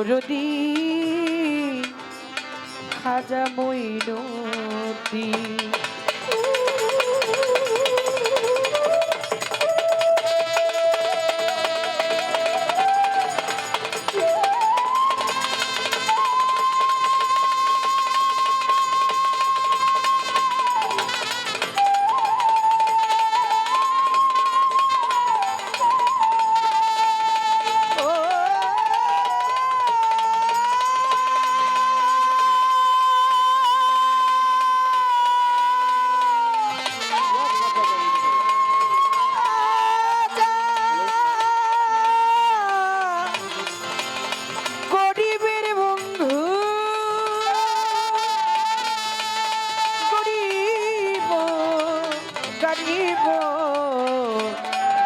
দরদি খাজা মইনতি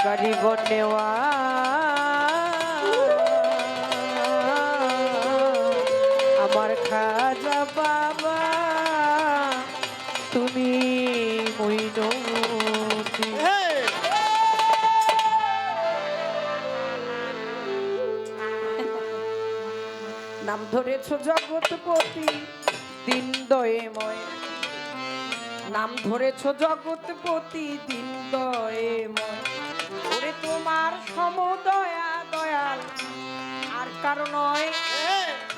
গরিব নেওয়া আমার খাজা বাবা, তুমি মইনতি নাম ধরেছ জগৎপতি, দিন দয়েময় নাম ধরেছ জগৎপতি, দিন দয়েময় তোমার সমদয়া দয়াল। আর কারও নয়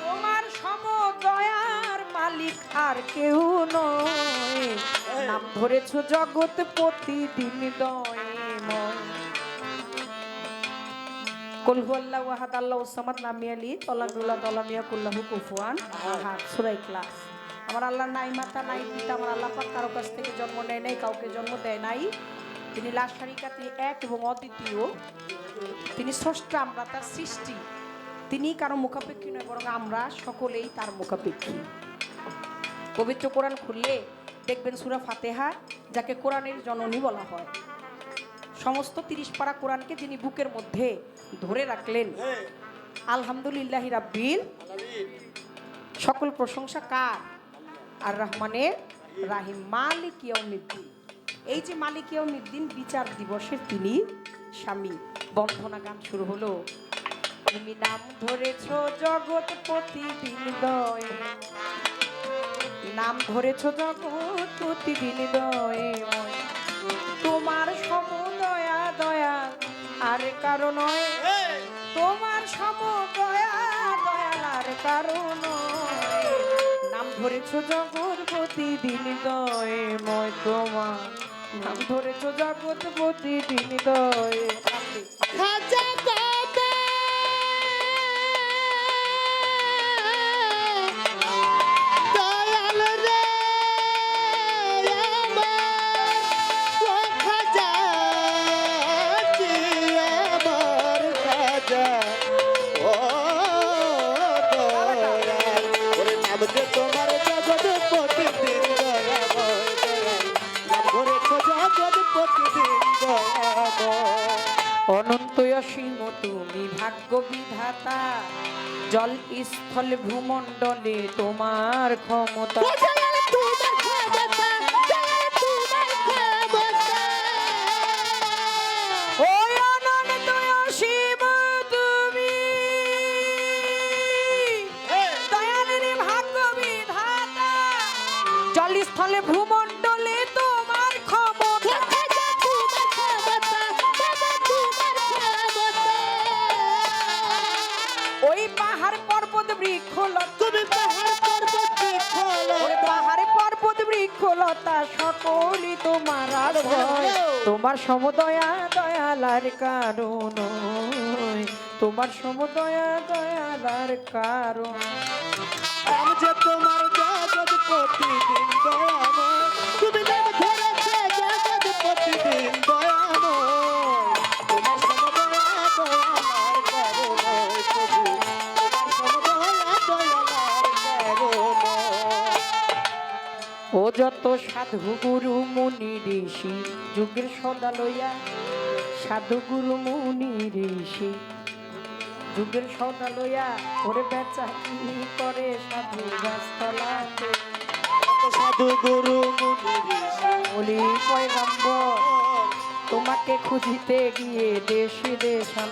তোমার সমদয়ার মালিক আর কেউ নয়। নাম ধরেছ জগৎপতি দিন দয়েময় কুল হুয়াল্লাহু আহাদ আল্লাহু সামাদ নামি আলি তলানুল্লাহ তলামিয়া কুল্লাহু কুফুয়ান। আহাদ সূরা ইখলাস। আমার আল্লাহ নাই মাতা নাই পিতা আমার আল্লাহ পাক কারও কাছ থেকে জন্ম নেয় নাই কাউকে জন্ম দেয় নাই। তিনি লাশারিকা তিনি এক এবং অদ্বিতীয়। তিনি স্রষ্টা, আমরা তার সৃষ্টি। তিনি কারও মুখাপেক্ষী নয়, বরং আমরা সকলেই তার মুখাপেক্ষী। পবিত্র কোরআন খুললে দেখবেন সুরা ফাতেহা, যাকে কোরআনের জননী বলা হয়। সমস্ত তিরিশ পাড়া কোরআনকে যিনি বুকের মধ্যে ধরে রাখলেন। আলহামদুলিল্লাহ রাব্বিল সকল প্রশংসা কার? আর রহমানের রাহিম মালিক ইয়ৌমিদ্দিন এই যে মালিকীয় ইয়ৌমিদ্দিন বিচার দিবসের তিনি স্বামী। বন্ধনা গান শুরু হলো। তুমি নাম ধরেছ জগৎ প্রতিদিন দয়ে নাম ধরেছ জগৎ প্রতিদিন দয়ে তোমার সমদয়া দয়া আর কারও নয়। তোমার সমদয়া দয়াল আর কারও নয়। নাম ধরেছ জগৎ প্রতিদিন দয়ে ময় তোমার নাম ধরেছ জগৎ প্রতিদিন দয়ে খাজা অনন্ত অসীম তুমি ভাগ্য বিধাতা জল স্থল ভূমণ্ডলে তোমার ক্ষমতা পর্বত সকলি সকলই তোমার আর ভয়। তোমার সমদয়া দয়ালার কারণ তোমার সমদয়া দয়ালার কারণ যত সাধু গুরু মুনি ঋষি, যুগের সদা লইয়া সাধু গুরু মুনি ঋষি। যুগের সদা লইয়া ওরে বেচা কিনি করে সাধু গাছতলাতে। সাধু গুরু মুনি ঋষি তোমাকে খুঁজিতে গিয়ে দেশে দেশান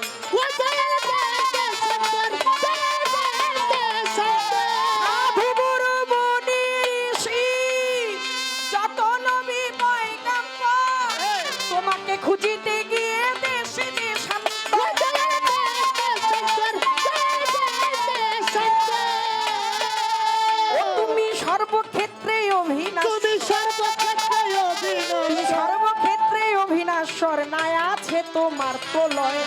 তুমি সর্বক্ষেত্রে অভিনয় সর্বক্ষেত্রে অভিনাশ্বর নাই আছে তোমার সমুদয়া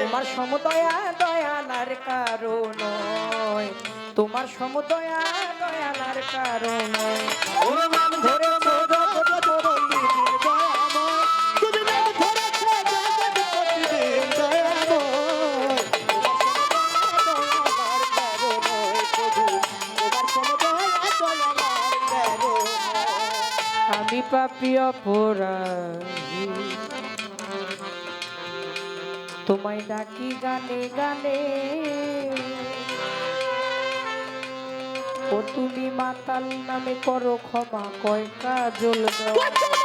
তোমার সমদয়া দয়ালার কারণ তোমার সমদয়া দয়ালার কারণ আমি পাপি অপরাধী তোমায় ডাকি গানে গানে। ও তুমি মাতাল নামে করো ক্ষমা, কয় কাজল দেওয়া।